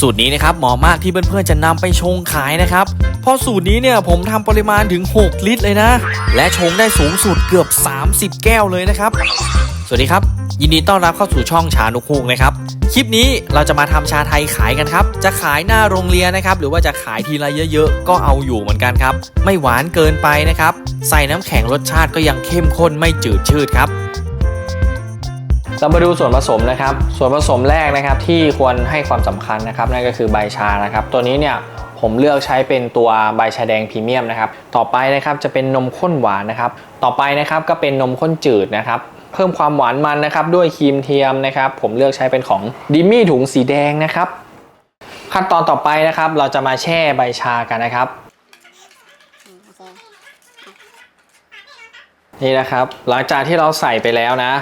สูตรนี้นะครับเหมาะมากที่เพื่อนๆจะนำไปชงขายนะครับ เพราะสูตรนี้เนี่ยผมทำปริมาณถึง 6 ลิตรเลยนะ และชงได้สูงสุดเกือบ 30 แก้วเลยนะครับ สวัสดีครับ ยินดีต้อนรับเข้าสู่ช่องชานุคูกนะครับ คลิปนี้เราจะมาทำชาไทยขายกันครับ จะขายหน้าโรงเรียนนะครับ หรือว่าจะขายทีละเยอะๆ ก็เอาอยู่เหมือนกันครับ ไม่หวานเกินไปนะครับ ใส่น้ำแข็งรสชาติก็ยังเข้มข้นไม่จืดชืดครับ เรามาดูส่วนผสมนะครับ ส่วนผสมแรกนะครับที่ควรให้ความสำคัญนะครับนั่นก็คือใบชานะครับ ตัวนี้เนี่ยผมเลือกใช้เป็นตัวใบชาแดงพรีเมียมนะครับ ต่อไปนะครับจะเป็นนมข้นหวานนะครับ ต่อไปนะครับก็เป็นนมข้นจืดนะครับเพิ่มความหวานมันนะครับด้วยครีมเทียมนะครับ ผมเลือกใช้เป็นของดิมี่ถุงสีแดงนะครับ ขั้นตอนต่อไปนะครับ เราจะมาแช่ใบชากันนะครับ นี่นะครับ หลังจากที่เราใส่ไปแล้วนะ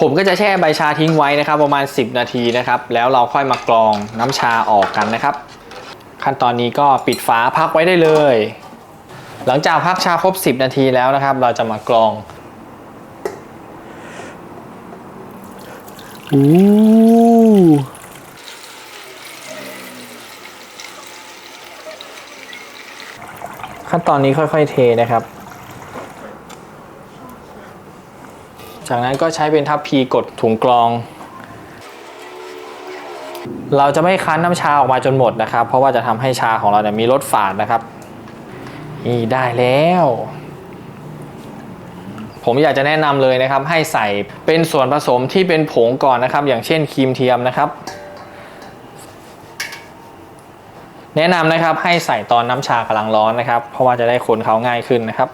ผมก็จะแช่ใบชาทิ้งไว้นะครับ ประมาณ 10 นาทีนะครับ แล้วเราค่อยมากรองน้ำชาออกกันนะครับ ขั้นตอนนี้ก็ปิดฝาพักไว้ได้เลย หลังจากพักชาครบ 10 นาทีแล้วนะครับ เราจะมากรองอู้ขั้นตอนนี้ค่อยๆเทนะครับ จากนั้นก็ใช้เป็นทัพพีกดถุงกรอง เราจะไม่คั้นน้ำชาออกมาจนหมดนะครับ เพราะว่าจะทำให้ชาของเราเนี่ยมีรสฝาดนะครับ นี่ได้แล้ว ผมอยากจะแนะนำเลยนะครับ ให้ใส่เป็นส่วนผสมที่เป็นผงก่อนนะครับ อย่างเช่นครีมเทียมนะครับ แนะนำนะครับให้ใส่ตอนน้ำชากำลังร้อนนะครับ เพราะว่าจะได้คนเขาง่ายขึ้นนะครับ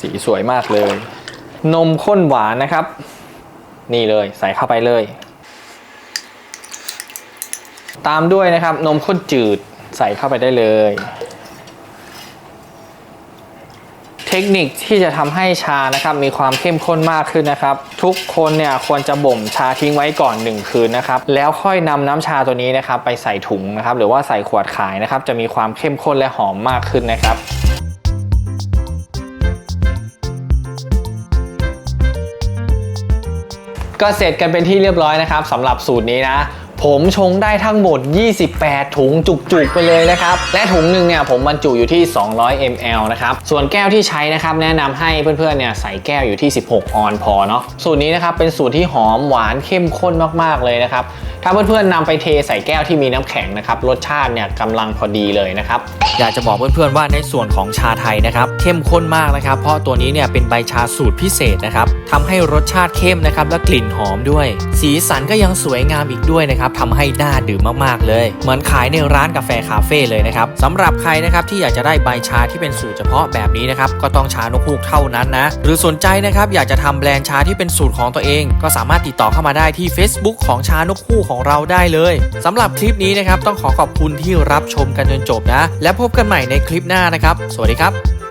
สีสวยมากเลย นมข้นหวานนะครับ นี่เลยใส่เข้าไปเลย ตามด้วยนะครับ นมข้นจืดใส่เข้าไปได้เลย เทคนิคที่จะทำให้ชานะครับ มีความเข้มข้นมากขึ้นนะครับ ทุกคนเนี่ยควรจะบ่มชาทิ้งไว้ก่อน 1 คืนนะครับ แล้วค่อยนำน้ำชาตัวนี้นะครับ ไปใส่ถุงนะครับ หรือว่าใส่ขวดขายนะครับ จะมีความเข้มข้นและหอมมากขึ้นนะครับ ก็เสร็จกันเป็นที่เรียบร้อยนะครับสำหรับสูตรนี้นะผมชงได้ทั้งหมด 28 ถุงจุกๆ ไปเลยนะครับ และถุงหนึ่งเนี่ยผมบรรจุอยู่ที่ 200 ml นะครับ ส่วนแก้วที่ใช้นะครับแนะนำให้เพื่อนๆ เนี่ยใส่แก้วอยู่ที่ 16 ออนพอเนาะ สูตรนี้นะครับเป็นสูตรที่หอมหวานเข้มข้นมากๆ เลยนะครับ ถ้าเพื่อนๆนำไปเทใส่แก้วที่มีน้ำแข็งนะครับ รสชาติเนี่ยกำลังพอดีเลยนะครับ อยากจะบอกเพื่อนๆ ว่าในส่วนของชาไทยนะครับเข้มข้นมากนะครับ เพราะตัวนี้เนี่ยเป็นใบชาสูตรพิเศษนะครับทำให้รสชาติเข้มนะครับและกลิ่นหอมด้วย สีสันก็ยังสวยงามอีกด้วยนะครับทำให้น่าดื่มมากๆเลย เหมือนขายในร้านกาแฟคาเฟ่เลยนะครับสำหรับใครนะครับที่อยากจะได้ใบชาที่เป็นสูตรเฉพาะแบบนี้นะครับก็ต้องชานกฮูกเท่านั้นนะ หรือสนใจนะครับอยากจะทำแบรนด์ชาที่เป็นสูตรของตัวเอง ก็สามารถติดต่อเข้ามาได้ที่ Facebook ของชานกฮูกของเราได้เลยสำหรับคลิปนี้นะครับต้องขอขอบคุณที่รับชมกันจนจบนะ และพบกันใหม่ในคลิปหน้านะครับ สวัสดีครับ